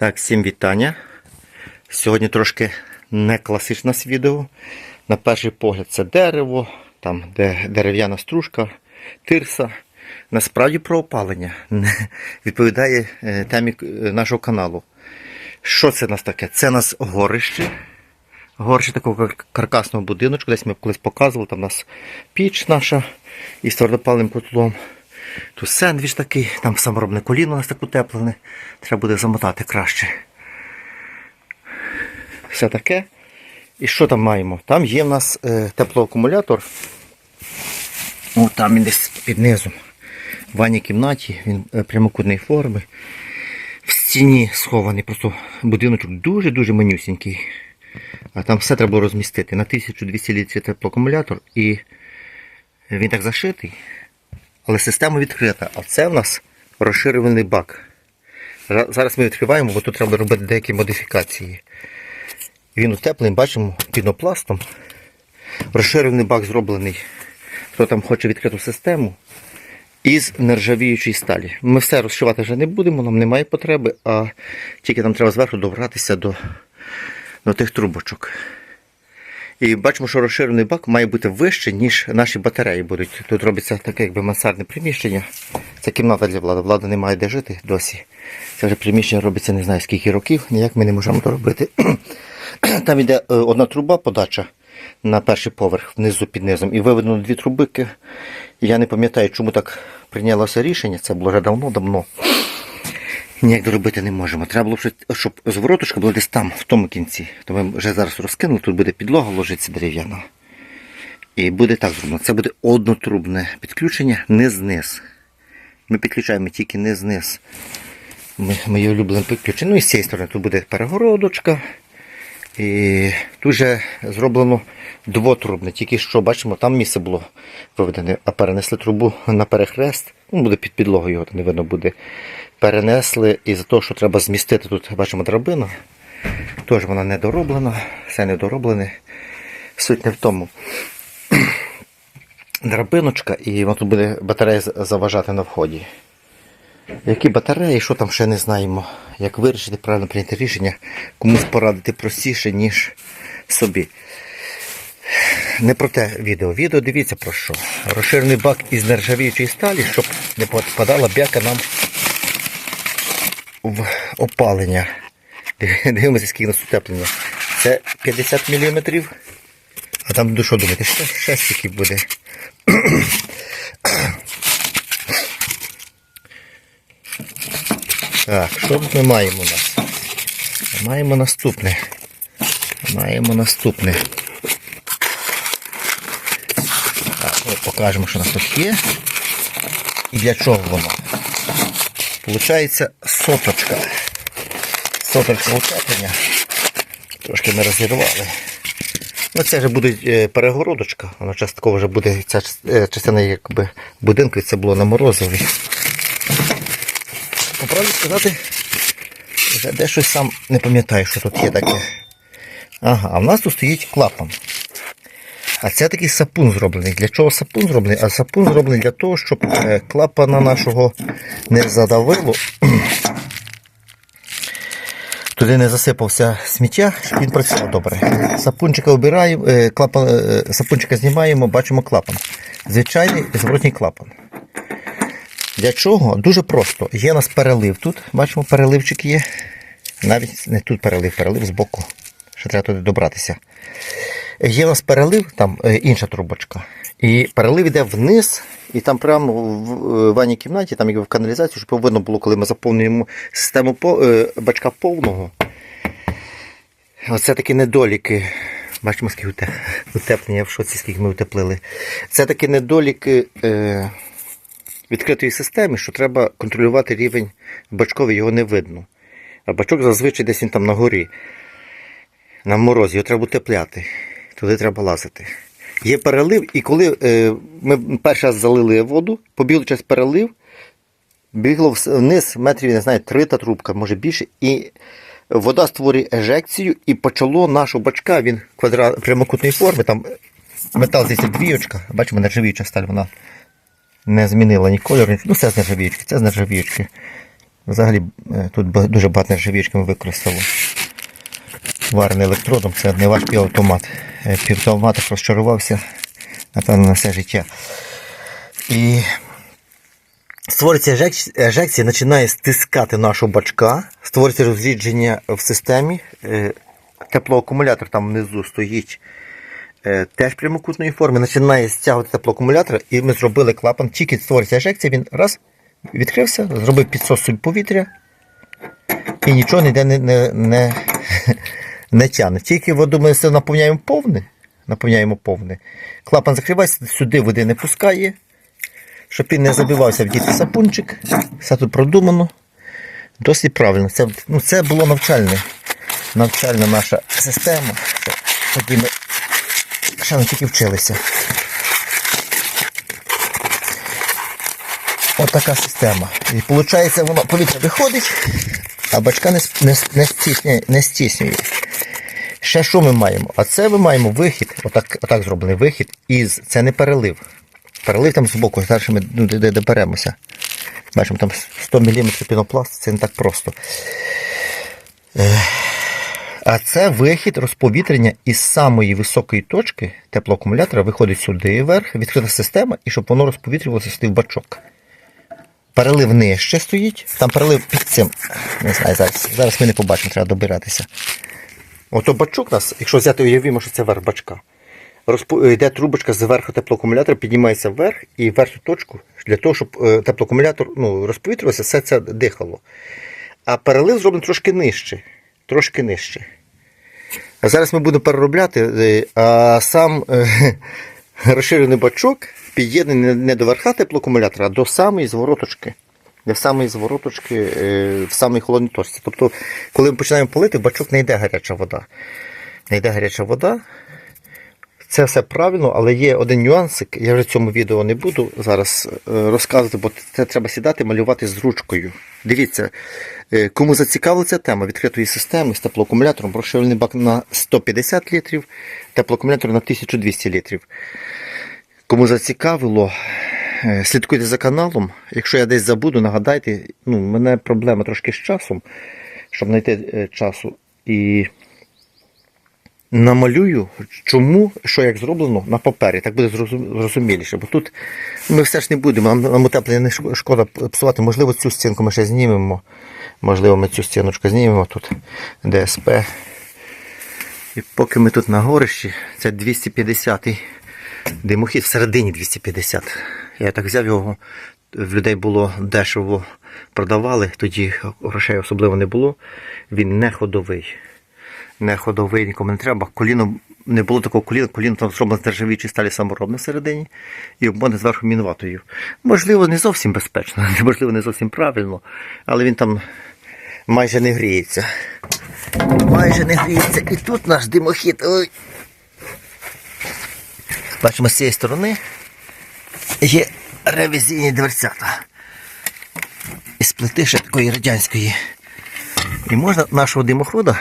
Так, всім вітання. Сьогодні трошки не класичне відео. На перший погляд це дерево, там де дерев'яна стружка, тирса. Насправді про опалення не відповідає е, темі е, нашого каналу. Що це у нас таке? Це у нас горище. Горище такого каркасного будиночку. Десь ми колись показували, там у нас піч наша із твердопальним котлом. Тут сендвіч такий, там саморобне коліно у нас так утеплене. Треба буде замотати краще. Все таке. І що там маємо? Там є в нас е, теплоакумулятор. О, там він десь під низом. В ванній кімнаті, він е, прямокутної форми. В стіні схований просто будиночок дуже-дуже манюсінький. А там все треба розмістити. На 1200 літрів теплоакумулятор і він так зашитий. Але система відкрита. А це в нас розширювальний бак. Зараз ми відкриваємо, бо тут треба робити деякі модифікації. Він утеплений, бачимо, пінопластом. Розширений бак зроблений. Хто там хоче відкриту систему. Із нержавіючої сталі. Ми все розшивати вже не будемо, нам немає потреби, а тільки нам треба зверху добратися до, до тих трубочок. І бачимо, що розширений бак має бути вище, ніж наші батареї будуть. Тут робиться таке якби мансардне приміщення. Це кімната для влади. Влада не має де жити досі. Це вже приміщення робиться не знаю скільки років, ніяк ми не можемо то робити. Там йде е, одна труба подача на перший поверх внизу під низом. І виведено дві трубики. Я не пам'ятаю, чому так прийнялося рішення. Це було вже давно-давно. Ніяк доробити не можемо. Треба було, щоб- зворотушка була десь там, в тому кінці. То ми вже зараз розкинули, тут буде підлога ложиться дерев'яна. І буде так зроблено. Це буде однотрубне підключення низ-низ. Ми підключаємо тільки низ-низ. Ми, моє улюблене підключення. Ну і з цієї сторони тут буде перегородочка. І тут же зроблено двотрубне. Тільки що бачимо, там місце було проведене, а перенесли трубу на перехрест. Ну, буде під підлогою, його не видно буде. Перенесли і за те, що треба змістити тут, бачимо, драбина. Теж вона не дороблена, все недороблене. Суть не в тому. Драбиночка, і вона тут буде батарея заважати на вході. Які батареї, що там ще не знаємо. Як вирішити правильно прийняти рішення, комусь порадити простіше, ніж собі. Не про те відео. Відео дивіться про що. Розширений бак із нержавіючої сталі, щоб не попадала бяка нам в опалення. Дивимося, скільки у нас утеплення. Це 50 мм. А там ну, що думаєте, ще, ще стільки буде. Так, що тут ми маємо у нас? Маємо наступне. Маємо наступне. Так, покажемо, що у нас тут є. І для чого воно. Получається соточка. Соточка утеплення. Трошки ми розірвали. Ну, це вже буде е, перегородочка. Воно частково вже буде ця е, частина якби будинку, і це було на морозові. По правді сказати, вже де щось сам не пам'ятаю, що тут є таке. Ага, а в нас тут стоїть клапан. А це такий сапун зроблений. Для чого сапун зроблений? А сапун зроблений для того, щоб е, клапана нашого не задавило. Туди не засипався сміття, щоб він працював добре. Сапунчика обираємо, е, клапан, е, сапунчика знімаємо, бачимо клапан. Звичайний зворотній клапан. Для чого? Дуже просто. Є у нас перелив тут. Бачимо, переливчик є. Навіть не тут перелив, перелив збоку. Ще треба туди добратися. Є у нас перелив, там е, інша трубочка. І перелив йде вниз, і там прямо в е, ванній кімнаті, там в каналізацію, щоб видно було, коли ми заповнюємо систему е, бачка повного. Оце такі недоліки. Бачимо, скільки утеплення в шоці, скільки ми утеплили. Це такі недоліки е, відкритої системи, що треба контролювати рівень бачковий, його не видно. А бачок зазвичай десь він там на горі. На морозі, його треба утепляти. Туди треба лазити. Є перелив, і коли е, ми перший раз залили воду, побігли через перелив, бігло вниз метрів, не знаю, три та трубка, може більше, і вода створює ежекцію, і почало нашого бачка, він квадрат прямокутної форми, там метал здається двійочка, бачимо, нержавіюча сталь, вона не змінила ні кольору, ну це з нержавіючки, це з нержавіючки. Взагалі е, тут дуже багато нержавічки ми використали. Варений електродом, це не ваш півавтомат. Е, Півавтомат розчарувався, напевно, на все життя. І створюється ежекція, починає стискати нашого бачка, створюється розрідження в системі. Е, Теплоакумулятор там внизу стоїть е, теж прямокутної форми, починає стягувати теплоакумулятор, і ми зробили клапан, тільки створюється ежекція, він раз відкрився, зробив підсос собі повітря і нічого ніде не, не, не, не тягне. Тільки воду ми все наповняємо повне, наповняємо повне. Клапан закривається, сюди води не пускає, щоб він не забивався в дітки сапунчик. Все тут продумано. Досить правильно. Це, ну, це було навчальне, навчальна наша система. Тоді ми ще не тільки вчилися. Отака система. І виходить, воно повітря виходить, а бачка не, не, не стіснює. Ще що ми маємо? А це ми маємо вихід, отак, отак зроблений вихід із. Це не перелив. Перелив там збоку, далі ми ну, де, де доберемося. Бачимо, там 100 мм пінопласт, це не так просто. А це вихід розповітрення із самої високої точки теплоакумулятора виходить сюди вверх, відкрита система, і щоб воно розповітрювалося сюди в бачок. Перелив нижче стоїть, там перелив під цим. Не знаю, зараз, зараз ми не побачимо, треба добиратися. Ото бачок нас, якщо взяти, уявімо, що це верх бачка. Розпо... Йде трубочка зверху теплоакумулятора, піднімається вверх і верхню точку для того, щоб е, теплоакумулятор ну, розповітрювався, все це дихало. А перелив зроблений трошки нижче. Трошки нижче. А зараз ми будемо переробляти, е, а сам е, розширений бачок під'єднаний не до верха теплоакумулятора, а до самої звороточки. До самої звороточки е, в самій холодній точці. Тобто, коли ми починаємо полити, в бачок не йде гаряча вода. Не йде гаряча вода. Це все правильно, але є один нюансик. Я вже в цьому відео не буду зараз е, розказувати, бо це треба сідати малювати з ручкою. Дивіться, е, кому зацікавила ця тема відкритої системи з теплоакумулятором, розширений бак на 150 літрів, теплоакумулятор на 1200 літрів. Кому зацікавило, слідкуйте за каналом. Якщо я десь забуду, нагадайте, ну, в мене проблема трошки з часом, щоб знайти е, часу. І намалюю, чому, що як зроблено на папері. Так буде зрозуміліше. Бо тут ми все ж не будемо, нам, нам утеплення не шкода псувати. Можливо, цю стінку ми ще знімемо. Можливо, ми цю стіночку знімемо тут ДСП. І поки ми тут на горищі, це 250-й димохід, всередині 250. Я так взяв його, в людей було дешево продавали, тоді грошей особливо не було. Він не ходовий. Не ходовий, нікому не треба. Коліно не було такого коліна, коліно там зроблено з нержавіючої сталі саморобне всередині і обмотане зверху мінватою. Можливо, не зовсім безпечно, можливо, не зовсім правильно, але він там майже не гріється. Майже не гріється. І тут наш димохід. Ой. Бачимо, з цієї сторони є ревізійні дверцята. Із плити ще такої радянської. І можна нашого димохода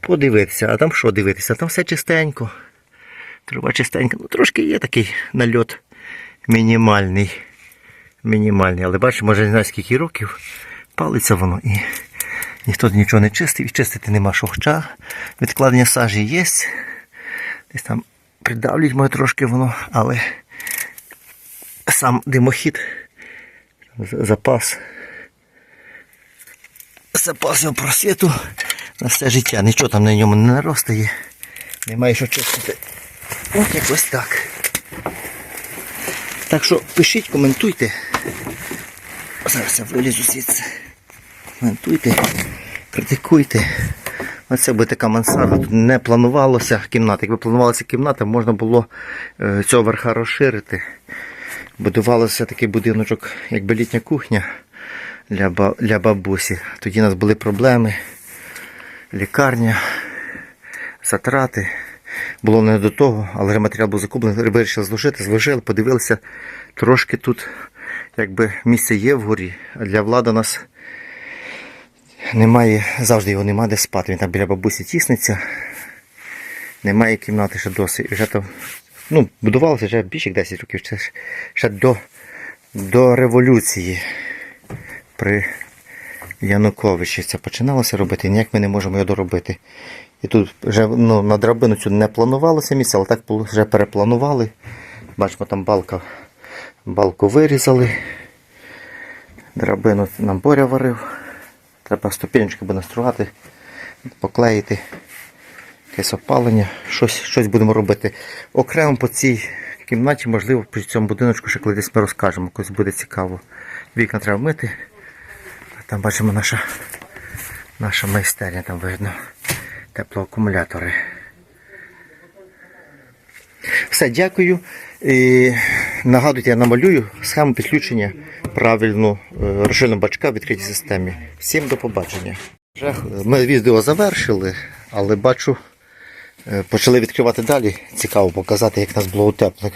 подивитися. А там що дивитися? Там все чистенько. Труба чистенька. Ну, трошки є такий нальот мінімальний. Мінімальний. Але бачиш, може не знаю скільки років палиться воно і ніхто нічого не чистив і чистити нема що. Хоча відкладення сажі є. Десь там придавлюють моє трошки воно, але сам димохід, запас. Запас його просвіту на все життя. Нічого там на ньому не наростає. Немає що чистити. От якось так. Так що пишіть, коментуйте. Зараз я вилізу звідси. Коментуйте, критикуйте. Оце буде така мансарда. Тут не планувалося кімната. Якби планувалася кімната, можна було е, цього верха розширити. Будувалося такий будиночок, якби літня кухня для, для бабусі. Тоді у нас були проблеми. Лікарня, затрати. Було не до того, але матеріал був закуплений, вирішили зложити, зложили, подивилися. Трошки тут якби місце є вгорі, а для влади нас немає, завжди його немає де спати. Він там біля бабусі тісниться. Немає кімнати ще досі. І Вже там, ну, будувалося вже більше 10 років. Це ще до, до революції. При Януковичі це починалося робити, ніяк ми не можемо його доробити. І тут вже ну, на драбину цю не планувалося місце, але так вже перепланували. Бачимо, там балка, балку вирізали. Драбину нам Боря варив. Треба ступінечки буде настругати, поклеїти. Якесь опалення, щось, щось будемо робити. Окремо по цій кімнаті, можливо, при цьому будиночку ще колись ми розкажемо, якось буде цікаво. Вікна треба мити. Там бачимо наша, наша майстерня, там видно теплоакумулятори. Все, дякую. І нагадуйте, я намалюю схему підключення правильну е, розширеного бачка в відкритій системі. Всім до побачення. Ми відео завершили, але бачу, е, почали відкривати далі. Цікаво показати, як у нас було утеплено.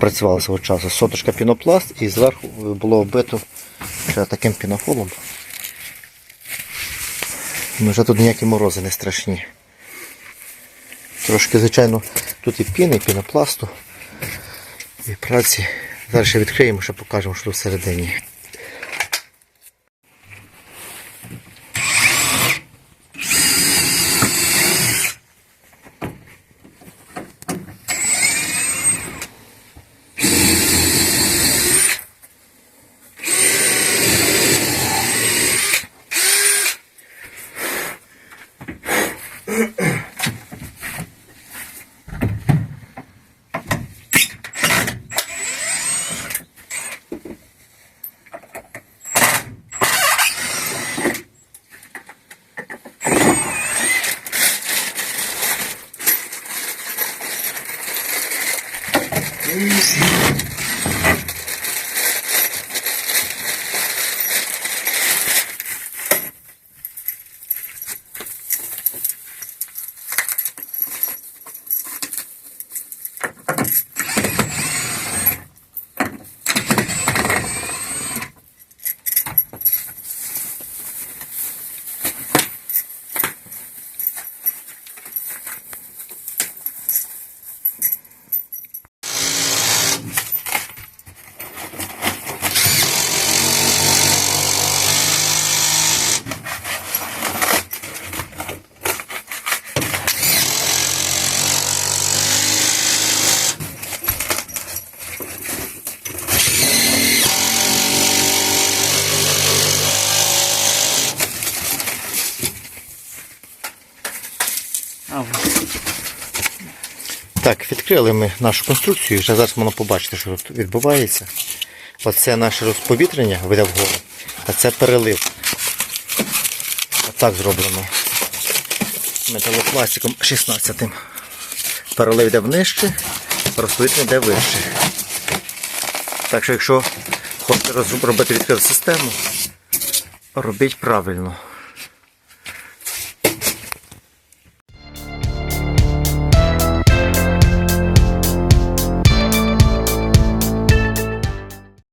Працювало свого часу. Соточка пінопласт і зверху було оббито ще таким пінофолом. Ну, вже тут ніякі морози не страшні. Трошки, звичайно, тут і піни, і пінопласту, і праці. Зараз ще відкриємо, ще покажемо, що всередині. Música відкрили ми нашу конструкцію, вже зараз можна побачити, що тут відбувається. Оце наше розповітрення веде вгору, а це перелив. Отак зроблено. Металопластиком 16. Перелив йде внище, розповітрення йде вище. Так що, якщо хочете розробити відкриту систему, робіть правильно.